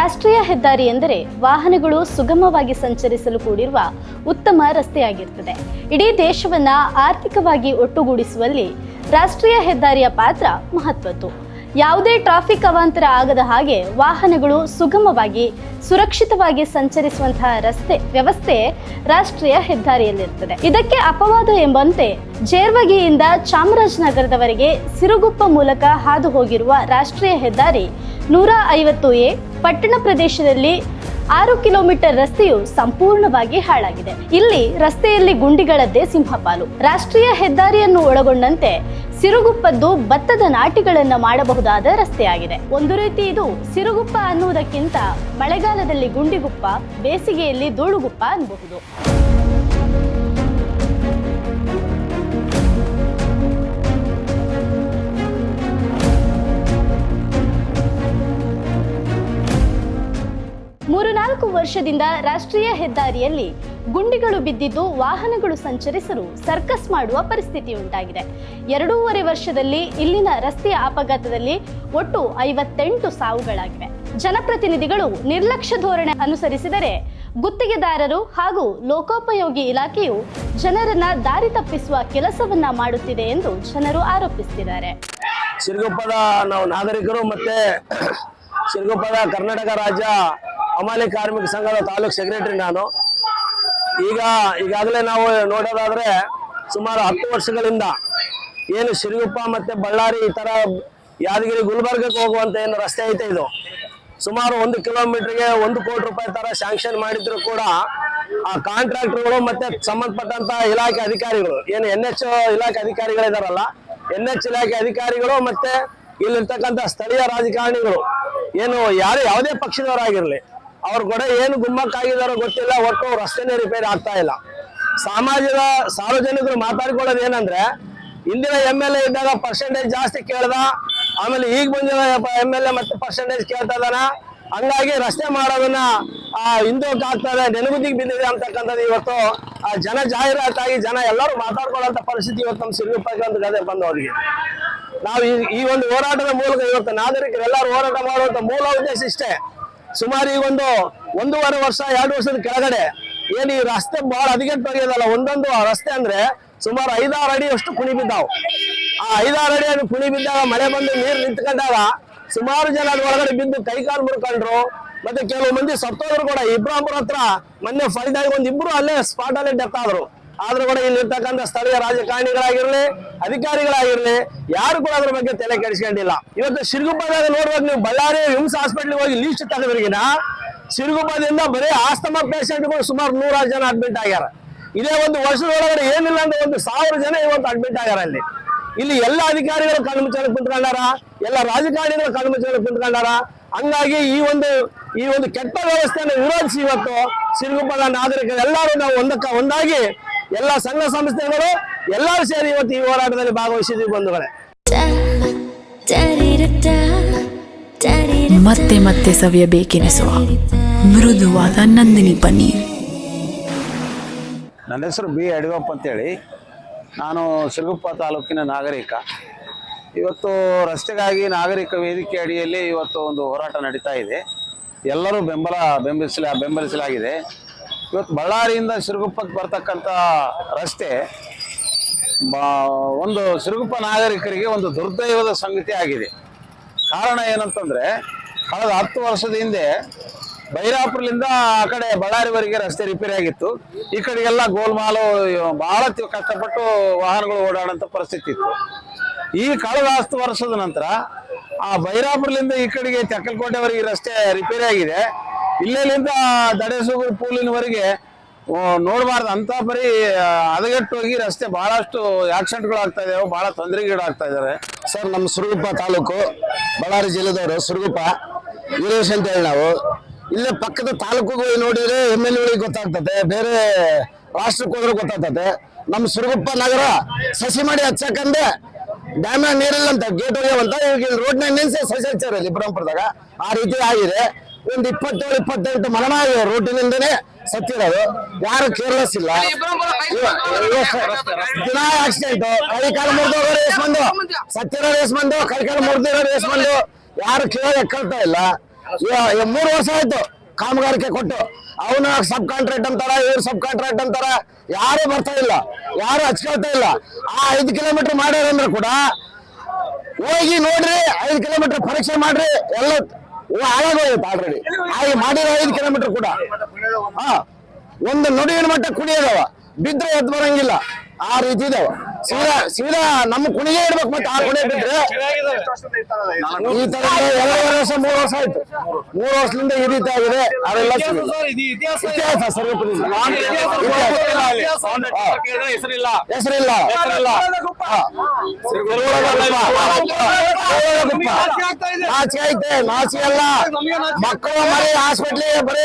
ಹೆದ್ದಾರಿ ಎಂದರೆ ವಾಹನಗಳು ಸುಗಮವಾಗಿ ಸಂಚರಿಸಲು ಕೂಡಿರುವ ಉತ್ತಮ ರಸ್ತೆಯಾಗಿರುತ್ತದೆ. ಇಡೀ ದೇಶವನ್ನ ಆರ್ಥಿಕವಾಗಿ ಒಟ್ಟುಗೂಡಿಸುವಲ್ಲಿ ರಾಷ್ಟ್ರೀಯ ಹೆದ್ದಾರಿಯ ಪಾತ್ರ ಮಹತ್ವದ್ದು. ಯಾವುದೇ ಟ್ರಾಫಿಕ್ ಅವಾಂತರ ಆಗದ ಹಾಗೆ ವಾಹನಗಳು ಸುಗಮವಾಗಿ, ಸುರಕ್ಷಿತವಾಗಿ ಸಂಚರಿಸುವಂತಹ ರಸ್ತೆ ವ್ಯವಸ್ಥೆ ರಾಷ್ಟ್ರೀಯ ಹೆದ್ದಾರಿಯಲ್ಲಿರುತ್ತದೆ. ಇದಕ್ಕೆ ಅಪವಾದ ಎಂಬಂತೆ ಜೇರ್ವಗಿಯಿಂದ ಚಾಮರಾಜನಗರದವರೆಗೆ ಸಿರುಗುಪ್ಪ ಮೂಲಕ ಹಾದು ಹೋಗಿರುವ ರಾಷ್ಟ್ರೀಯ ಹೆದ್ದಾರಿ ನೂರ ಐವತ್ತು ಎ ಪಟ್ಟಣ ಪ್ರದೇಶದಲ್ಲಿ ಆರು ಕಿಲೋಮೀಟರ್ ರಸ್ತೆಯು ಸಂಪೂರ್ಣವಾಗಿ ಹಾಳಾಗಿದೆ. ಇಲ್ಲಿ ರಸ್ತೆಯಲ್ಲಿ ಗುಂಡಿಗಳದ್ದೇ ಸಿಂಹಪಾಲು. ರಾಷ್ಟ್ರೀಯ ಹೆದ್ದಾರಿಯನ್ನು ಒಳಗೊಂಡಂತೆ ಸಿರುಗುಪ್ಪದ್ದು ಭತ್ತದ ನಾಟಿಗಳನ್ನ ಮಾಡಬಹುದಾದ ರಸ್ತೆಯಾಗಿದೆ. ಒಂದು ರೀತಿ ಇದು ಸಿರುಗುಪ್ಪ ಅನ್ನುವುದಕ್ಕಿಂತ ಮಳೆಗಾಲದಲ್ಲಿ ಗುಂಡಿಗುಪ್ಪ, ಬೇಸಿಗೆಯಲ್ಲಿ ಧೂಳುಗುಪ್ಪ ಅನ್ನಬಹುದು. ಮೂರು ನಾಲ್ಕು ವರ್ಷದಿಂದ ರಾಷ್ಟ್ರೀಯ ಹೆದ್ದಾರಿಯಲ್ಲಿ ಗುಂಡಿಗಳು ಬಿದ್ದಿದ್ದು ವಾಹನಗಳು ಸಂಚರಿಸಲು ಸರ್ಕಸ್ ಮಾಡುವ ಪರಿಸ್ಥಿತಿ ಉಂಟಾಗಿದೆ. ಎರಡೂವರೆ ವರ್ಷದಲ್ಲಿ ಇಲ್ಲಿನ ರಸ್ತೆಯ ಅಪಘಾತದಲ್ಲಿ ಒಟ್ಟು ಐವತ್ತೆಂಟು ಸಾವುಗಳಾಗಿವೆ. ಜನಪ್ರತಿನಿಧಿಗಳು ನಿರ್ಲಕ್ಷ್ಯ ಧೋರಣೆ ಅನುಸರಿಸಿದರೆ ಗುತ್ತಿಗೆದಾರರು ಹಾಗೂ ಲೋಕೋಪಯೋಗಿ ಇಲಾಖೆಯು ಜನರನ್ನ ದಾರಿ ತಪ್ಪಿಸುವ ಕೆಲಸವನ್ನ ಮಾಡುತ್ತಿದೆ ಎಂದು ಜನರು ಆರೋಪಿಸುತ್ತಿದ್ದಾರೆ ಸಿರುಗುಪ್ಪದ ನಾವು ನಾಗರಿಕರು ಮತ್ತೆ ಸಿರುಗುಪ್ಪದ ಕರ್ನಾಟಕ ರಾಜ್ಯ ಹಮಾಲಿ ಕಾರ್ಮಿಕ ಸಂಘದ ತಾಲೂಕ್ ಸೆಕ್ರೆಟರಿ ನಾನು. ಈಗ, ಈಗಾಗಲೇ ನಾವು ನೋಡೋದಾದ್ರೆ ಸುಮಾರು ಹತ್ತು ವರ್ಷಗಳಿಂದ ಏನು ಸಿರಿಗುಪ್ಪ ಮತ್ತೆ ಬಳ್ಳಾರಿ ಈ ತರ ಯಾದಗಿರಿ ಗುಲ್ಬರ್ಗಕ್ಕೆ ಹೋಗುವಂತ ಏನು ರಸ್ತೆ ಐತೆ ಇದು. ಸುಮಾರು ಒಂದು ಕಿಲೋಮೀಟರ್ಗೆ ಒಂದು ಕೋಟಿ ರೂಪಾಯಿ ತರ ಶಾಂಕ್ಷನ್ ಮಾಡಿದ್ರು ಕೂಡ ಆ ಕಾಂಟ್ರಾಕ್ಟರ್ಗಳು ಮತ್ತೆ ಸಂಬಂಧಪಟ್ಟಂತ ಇಲಾಖೆ ಅಧಿಕಾರಿಗಳು, ಏನು ಎನ್ ಎಚ್ ಇಲಾಖೆ ಅಧಿಕಾರಿಗಳಿದಾರಲ್ಲ ಎನ್ ಎಚ್ ಇಲಾಖೆ ಅಧಿಕಾರಿಗಳು ಮತ್ತೆ ಇಲ್ಲಿರ್ತಕ್ಕಂಥ ಸ್ಥಳೀಯ ರಾಜಕಾರಣಿಗಳು, ಏನು ಯಾರು ಯಾವುದೇ ಪಕ್ಷದವರಾಗಿರ್ಲಿ ಅವ್ರು ಕೂಡ ಏನು ಗುಮ್ಮಕ್ಕಾಗಿದಾರೋ ಗೊತ್ತಿಲ್ಲ, ಒಟ್ಟು ರಸ್ತೆನೇ ರಿಪೇರಿ ಆಗ್ತಾ ಇಲ್ಲ. ಸಮಾಜದ ಸಾರ್ವಜನಿಕರು ಮಾತಾಡ್ಕೊಳ್ಳೋದು ಏನಂದ್ರೆ ಹಿಂದಿನ ಎಂ ಎಲ್ ಎ ಇದ್ದಾಗ ಪರ್ಸೆಂಟೇಜ್ ಜಾಸ್ತಿ ಕೇಳ್ದ, ಆಮೇಲೆ ಈಗ ಬಂದಿರೋ ಎಂ ಎಲ್ ಎ ಮತ್ತೆ ಪರ್ಸೆಂಟೇಜ್ ಕೇಳ್ತಾ ಇದಾನ ಹಂಗಾಗಿ ರಸ್ತೆ ಮಾಡೋದನ್ನ, ಆ, ಹಿಂದೋಕ್ ಆಗ್ತದೆ ನೆನಗುದಿಗೆ ಬಿದ್ದಿದೆ ಅಂತಕ್ಕಂಥದ್ದು ಇವತ್ತು, ಆ, ಜನ ಜಾಹೀರಾತಾಗಿ ಜನ ಎಲ್ಲರೂ ಮಾತಾಡ್ಕೊಳ್ಳೋಂಥ ಪರಿಸ್ಥಿತಿ ಇವತ್ತು ನಮ್ಮ ಒಂದು ಗದೆ ಬಂದವರಿಗೆ. ನಾವು ಈ ಈ ಒಂದು ಹೋರಾಟದ ಮೂಲಕ ಇವತ್ತು ನಾಗರಿಕರು ಎಲ್ಲರೂ ಹೋರಾಟ ಮಾಡುವಂಥ ಮೂಲ ಉದ್ದೇಶ ಇಷ್ಟೇ. ಸುಮಾರು ಈಗ ಒಂದು ಒಂದೂವರೆ ವರ್ಷ, ಎರಡು ವರ್ಷದ ಕೆಳಗಡೆ ಏನು ಈ ರಸ್ತೆ ಬಹಳ ಹದಗೆಟ್ಟೋಗ್ಯದಲ್ಲ ಒಂದೊಂದು ಆ ರಸ್ತೆ ಅಂದ್ರೆ ಸುಮಾರು ಐದಾರು ಅಡಿ ಅಷ್ಟು ಕುಣಿ ಬಿದ್ದಾವ್. ಆ ಐದಾರು ಅಡಿ ಅದು ಕುಣಿ ಬಿದ್ದಾಗ, ಮಳೆ ಬಂದು ನೀರು ನಿಂತ್ಕೊಂಡಾಗ ಸುಮಾರು ಜನ ಅದ್ರ ಒಳಗಡೆ ಬಿದ್ದು ಕೈಕಾಲು ಮುರ್ಕೊಂಡ್ರು. ಮತ್ತೆ ಕೆಲವು ಮಂದಿ ಸತ್ತೋದ್ರು ಕೂಡ ಇಬ್ರಾಂಪುರ ಹತ್ರ ಮೊನ್ನೆ ಫೈಟ್ ಆಗಿ ಒಂದ್ ಇಬ್ರು ಅಲ್ಲೇ ಸ್ಪಾಟ್ ಅಲ್ಲೇ ಡೆತ್ ಆದ್ರು. ಆದ್ರೂ ಕೂಡ ಇಲ್ಲಿ ಇರ್ತಕ್ಕಂಥ ಸ್ಥಳೀಯ ರಾಜಕಾರಣಿಗಳಾಗಿರ್ಲಿ, ಅಧಿಕಾರಿಗಳಾಗಿರ್ಲಿ, ಯಾರು ಕೂಡ ಅದ್ರ ಬಗ್ಗೆ ತಲೆ ಕೆಡಿಸ್ಕೊಂಡಿಲ್ಲ. ಇವತ್ತು ಸಿರುಗುಪ್ಪದಾಗ ನೋಡುವಾಗ ನೀವು, ಬಳ್ಳಾರಿ ವಿಮ್ಸ್ ಹಾಸ್ಪಿಟ್ಲಿಗೆ ಹೋಗಿ ಲೀಸ್ಟ್ ತೆಗೆದ್ರಿಗಿನ ಸಿರುಗುಪ್ಪದಿಂದ ಬರೀ ಆಸ್ತಮಾ ಪೇಷಂಟ್ಗಳು ಸುಮಾರು ನೂರಾರು ಜನ ಅಡ್ಮಿಟ್ ಆಗ್ಯಾರ. ಇದೇ ಒಂದು ವರ್ಷದೊಳಗಡೆ ಏನಿಲ್ಲ ಅಂದ್ರೆ ಒಂದು ಸಾವಿರ ಜನ ಇವತ್ತು ಅಡ್ಮಿಟ್ ಆಗ್ಯಾರ ಅಲ್ಲಿ. ಇಲ್ಲಿ ಎಲ್ಲ ಅಧಿಕಾರಿಗಳು ಕಣ್ಣು ಮುಚ್ಚಾಲೆ ಕುಂತ್ಕೊಂಡಾರ, ಎಲ್ಲ ರಾಜಕಾರಣಿಗಳು ಕಣ್ಣು ಮುಚ್ಚಾಲೆ ಕುಂತ್ಕೊಂಡಾರ. ಹಂಗಾಗಿ ಈ ಒಂದು ಈ ಒಂದು ಕೆಟ್ಟ ವ್ಯವಸ್ಥೆಯನ್ನು ವಿರೋಧಿಸಿ ಇವತ್ತು ಸಿರುಗುಪ್ಪದ ನಾಗರಿಕರು ಎಲ್ಲರೂ ನಾವು ಒಂದಕ್ಕ, ಒಂದಾಗಿ ಎಲ್ಲ ಸಂಘ ಸಂಸ್ಥೆಗಳು ಎಲ್ಲರೂ ಸೇರಿ ಇವತ್ತು ಈ ಹೋರಾಟದಲ್ಲಿ ಭಾಗವಹಿಸಿದ್ವಿ ಬಂಧುಗಳೇ. ಮತ್ತೆ ಮತ್ತೆ ಸವಿಯಬೇಕೆನಿಸುವ ಮೃದುವಾದ ನಂದಿನಿ ಪನ್ನೀರ್. ನನ್ನ ಹೆಸರು ಬಿ ಯಡಿಯೂರಪ್ಪ ಅಂತೇಳಿ. ನಾನು ಸಿರುಗುಪ್ಪ ತಾಲೂಕಿನ ನಾಗರಿಕ. ಇವತ್ತು ರಸ್ತೆಗಾಗಿ ನಾಗರಿಕ ವೇದಿಕೆ ಅಡಿಯಲ್ಲಿ ಇವತ್ತು ಒಂದು ಹೋರಾಟ ನಡೀತಾ ಇದೆ. ಎಲ್ಲರೂ ಬೆಂಬಲ ಬೆಂಬಲಿಸಲ ಬೆಂಬಲಿಸಲಾಗಿದೆ. ಇವತ್ತು ಬಳ್ಳಾರಿಯಿಂದ ಸಿರುಗುಪ್ಪಕ್ಕೆ ಬರ್ತಕ್ಕಂಥ ರಸ್ತೆ ಒಂದು ಸಿರುಗುಪ್ಪ ನಾಗರಿಕರಿಗೆ ಒಂದು ದುರ್ದೈವದ ಸಂಗತಿ ಆಗಿದೆ. ಕಾರಣ ಏನಂತಂದರೆ, ಕಳೆದ ಹತ್ತು ವರ್ಷದ ಹಿಂದೆ ಬೈರಾಪುರ್ಲಿಂದ ಆ ಕಡೆ ಬಳ್ಳಾರಿವರೆಗೆ ರಸ್ತೆ ರಿಪೇರಿ ಆಗಿತ್ತು. ಈ ಕಡೆಗೆಲ್ಲ ಗೋಲ್ಮಾಲು, ಬಹಳ ಕಷ್ಟಪಟ್ಟು ವಾಹನಗಳು ಓಡಾಡೋಂಥ ಪರಿಸ್ಥಿತಿ ಇತ್ತು. ಈ ಕಳೆದ ಹತ್ತು ವರ್ಷದ ನಂತರ ಆ ಬೈರಾಪುರ್ಲಿಂದ ಈ ಕಡೆಗೆ ತೆಕ್ಕಲ್ಕೋಟೆವರೆಗೆ ರಸ್ತೆ ರಿಪೇರಿ ಆಗಿದೆ. ಇಲ್ಲೆಲ್ಲಿಂದ ದಡೇಸೂಗು ಪೂಲಿನವರೆಗೆ ನೋಡಬಾರ್ದು. ಅಂತ ಬರೀ ಹದಗೆಟ್ಟು ಹದಗೆಟ್ಟೋಗಿ ರಸ್ತೆ ಬಹಳಷ್ಟು ಆಕ್ಸಿಡೆಂಟ್ಗಳು ಆಗ್ತಾ ಇದಾವೆ, ಬಹಳ ತೊಂದರೆಗೀಡಾಗ್ತಾ ಇದ್ದಾರೆ ಸರ್, ನಮ್ಮ ಸುರಗುಪ್ಪ ತಾಲೂಕು, ಬಳ್ಳಾರಿ ಜಿಲ್ಲೆದವರು, ಸುರಗುಪ್ಪ, ವೀರೇಶ್ ಅಂತ ಹೇಳಿ ನಾವು. ಇಲ್ಲೇ ಪಕ್ಕದ ತಾಲೂಕುಗಳು ನೋಡಿದ್ರೆ ಎಂ ಎಲ್ ಎಗಳಿಗೆ ಗೊತ್ತಾಗ್ತದೆ, ಬೇರೆ ರಾಷ್ಟ್ರಕ್ಕೆ ಹೋದ್ರೆ ಗೊತ್ತಾಗ್ತದೆ. ನಮ್ಮ ಸುರಗುಪ್ಪ ನಗರ ಸಸಿ ಮಾಡಿ ಹಚ್ಚಕಂದೆ ಡ್ಯಾಮ್ನ ನೀರಿಲ್ಲ ಅಂತ ಗೇಟ್ ಹೋಗ್ಯಾವಂತ, ಈಗ ರೋಡ್ನಾಗ ನಿಲ್ಸಿ ಸಸಿ ಹಚ್ಚಾರ ಇಲ್ಲಿ ಆ ರೀತಿ ಆಗಿದೆ. ಒಂದು ಇಪ್ಪತ್ತೇಳು, ಇಪ್ಪತ್ತೆಂಟು ಮರಣ ಆಗಿದೆ ರೋಟಿನಿಂದನೇ ಸತ್ತಿರೋದು. ಯಾರು ಕೇರ್ಲೆಸ್ ಇಲ್ಲ. ದಿನ ಆಕ್ಸಿಡೆಂಟ್ ಕೈ ಕಾಲು ಮುರಿದೋಗೋರು ರೇಸ್ ಬಂದು ಸತ್ತಿರೋ ರೇಸ್ ಬಂದು ಕೈ ಕಾಲು ಮುರಿದಿರೋ ರೇಸ್ ಬಂದು ಯಾರು ಕೇಳಿ ಎಕ್ಕಳ್ತಾ ಇಲ್ಲ. ಮೂರು ವರ್ಷ ಆಯ್ತು ಕಾಮಗಾರಿಕೆ ಕೊಟ್ಟು. ಅವನ ಸಬ್ ಕಾಂಟ್ರಾಕ್ಟ್ ಅಂತಾರ? ಇವ್ರು ಸಬ್ ಕಾಂಟ್ರಾಕ್ಟ್ ಅಂತಾರ? ಯಾರು ಬರ್ತಾ ಇಲ್ಲ. ಯಾರು ಹಚ್ಕೊಳ್ತಾ ಇಲ್ಲ. ಆ ಐದು ಕಿಲೋಮೀಟರ್ ಮಾಡ್ಯಾರಂದ್ರೆ ಕೂಡ ಹೋಗಿ ನೋಡ್ರಿ, ಐದು ಕಿಲೋಮೀಟರ್ ಪರೀಕ್ಷೆ ಮಾಡ್ರಿ, ಎಲ್ಲ ಹಾಳಾಗೋಗುತ್ತೆ ಆಲ್ರೆಡಿ ಹಾಗೆ ಮಾಡಿರೋ ಐದು ಕಿಲೋಮೀಟರ್ ಕೂಡ. ಹಾ. ಒಂದು ನುಡಿಗಿನ ಮಟ್ಟ ಕುಡಿಯೋದವ. ಬಿದ್ರೆ ಎದ್ದು ಬರಂಗಿಲ್ಲ. ಆ ರೀತಿ ಇದಾವ. ಸೀದಾ ಸೀದಾ ನಮ್ಮ ಕುಣಿಗೆ ಇಡ್ಬೇಕು ಮತ್ತೆ ಆ ಕುಣಿ ಬಿಟ್ರೆ. ಈ ತರ ಎರಡು ವರ್ಷ ಮೂರು ವರ್ಷ ಆಯ್ತು. ಮೂರು ವರ್ಷದಿಂದ ಈ ರೀತಿ ಆಗಿದೆ. ಅದೆಲ್ಲ ಇತಿಹಾಸ ಸರ್ವಪದ ಹೆಸರಿಲ್ಲ. ಹೆಸರಿಲ್ಲ. ಹಾ. ನಾಚಿಕೆ ಐತೆ ನಾಚಿಕೆ ಅಲ್ಲ. ಮಕ್ಕಳು ಮರಿ ಹಾಸ್ಪಿಟ್ಲಿಗೆ ಬರೀ